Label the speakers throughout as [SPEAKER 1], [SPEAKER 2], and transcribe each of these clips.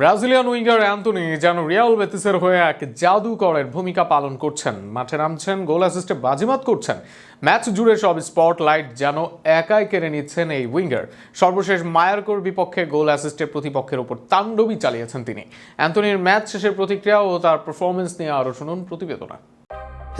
[SPEAKER 1] Brazilian winger Antony Real Real বেতিসের হয়ে এক জাদুকরের ভূমিকা পালন করছেন। মাঠে নামছেন, গোল অ্যাসিস্টে বাজিমাত করছেন। ম্যাচ জুড়ে সব স্পট লাইট যেন একাই কেড়ে নিচ্ছেন এই উইঙ্গার। সর্বশেষ মায়ারকোর বিপক্ষে গোল অ্যাসিস্টে প্রতিপক্ষের ওপর তাণ্ডবই চালিয়েছেন তিনি। অ্যান্টনির ম্যাচ শেষের প্রতিক্রিয়া ও তার পারফরমেন্স নিয়ে আরও শুনুন প্রতিবেদনা।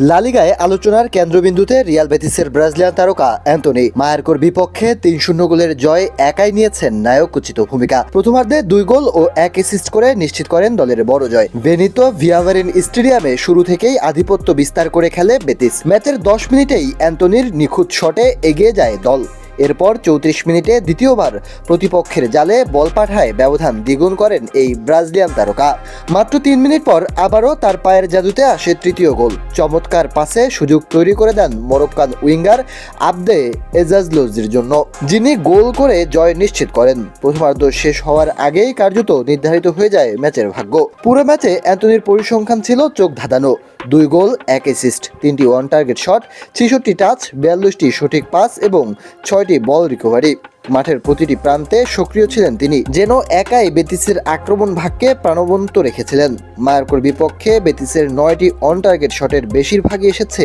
[SPEAKER 2] লালিগায় আলোচনার কেন্দ্রবিন্দুতে রিয়াল বেতিসের ব্রাজিলিয়ান তারকা অ্যান্টনি মায়ারকোর বিপক্ষে তিন শূন্য গোলের জয় একাই নিয়েছেন নায়ক উচিত ভূমিকা। প্রথমার্ধে দুই গোল ও এক অ্যাসিস্ট করে নিশ্চিত করেন দলের বড় জয়। বেনিতো ভিয়াভারিন স্টেডিয়ামে শুরু থেকেই আধিপত্য বিস্তার করে খেলে বেতিস। ম্যাচের দশ মিনিটেই অ্যান্টনির নিখুঁত শটে এগিয়ে যায় দল। এরপর চৌত্রিশ মিনিটে দ্বিতীয়বার প্রতিপক্ষের জালে বল পাঠায় ব্যবধান দ্বিগুণ করেন এই ব্রাজিলিয়ান তারকা। মাত্র তিন মিনিট পর আবারও তার পায়ের জাদুতে আসে তৃতীয় গোল। চমৎকার পাসে সুযোগ তৈরি করে দেন মরক্কান উইঙ্গার আবদে এজাজলোজির জন্য, যিনি গোল করে জয় নিশ্চিত করেন। প্রথমার্ধ শেষ হওয়ার আগেই কার্যত নির্ধারিত হয়ে যায় ম্যাচের ভাগ্য। পুরো ম্যাচে অ্যান্টনির পরিসংখ্যান ছিল চোখ ধাঁধানো। দুই গোল, এক অ্যাসিস্ট তিনটি ওয়ান টার্গেট শট ছেষট্টি টাচ বিয়াল্লিশটি সঠিক পাস এবং ছয়টি বল রিকভারি মাঠের প্রতিটি প্রান্তে সক্রিয় ছিলেন তিনি, যেন একাই বেতিসের আক্রমণ ভাগকে প্রাণবন্ত রেখেছিলেন। মায়ারকোর বিপক্ষে বেতিসের নয়টি অন টার্গেট শটের বেশিরভাগই এসেছে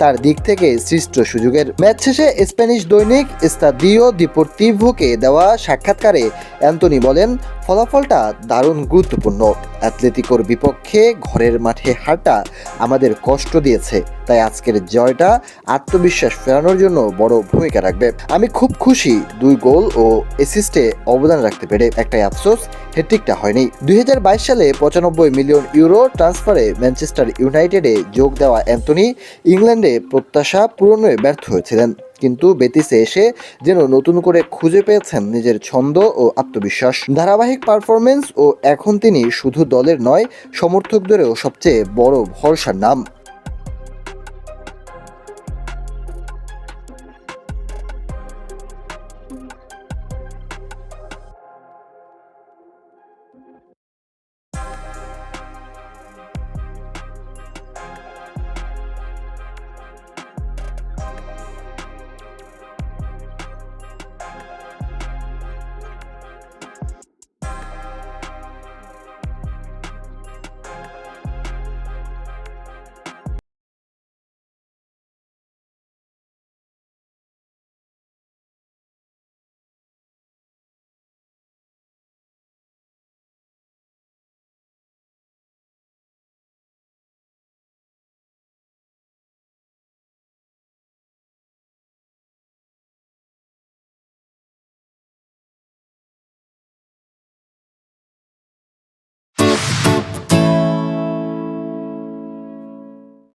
[SPEAKER 2] তার দিক থেকে সৃষ্ট সুযোগের। ম্যাচ শেষে স্প্যানিশ দৈনিক স্তাদিও দিপোর্তিভোকে দেওয়া সাক্ষাৎকারে অ্যান্টনি বলেন, ফলাফলটা দারুণ গুরুত্বপূর্ণ। অ্যাথলেটিকোর বিপক্ষে ঘরের মাঠে হারটা আমাদের কষ্ট দিয়েছে, তাই আজকের জয়টা আত্মবিশ্বাস ফেরানোর জন্য বড় ভূমিকা রাখবে। আমি খুব খুশি দুই গোল ও অ্যাসিস্টে অবদান রাখতে পেরে একটাই আফসোস হেট্রিকটা হয়নি। দু হাজার বাইশ সালে পঁচানব্বই মিলিয়ন ইউরো ট্রান্সফারে ম্যানচেস্টার ইউনাইটেডে যোগ দেওয়া অ্যান্টনি ইংল্যান্ডে প্রত্যাশা পূরণে ব্যর্থ হয়েছিলেন। কিন্তু বেতিসে এসে যেন নতুন করে খুঁজে পেয়েছেন নিজের ছন্দ ও আত্মবিশ্বাস। ধারাবাহিক পারফরমেন্স ও এখন তিনি শুধু দলের নয়, সমর্থকদেরও সবচেয়ে বড় ভরসার নাম। Thank you.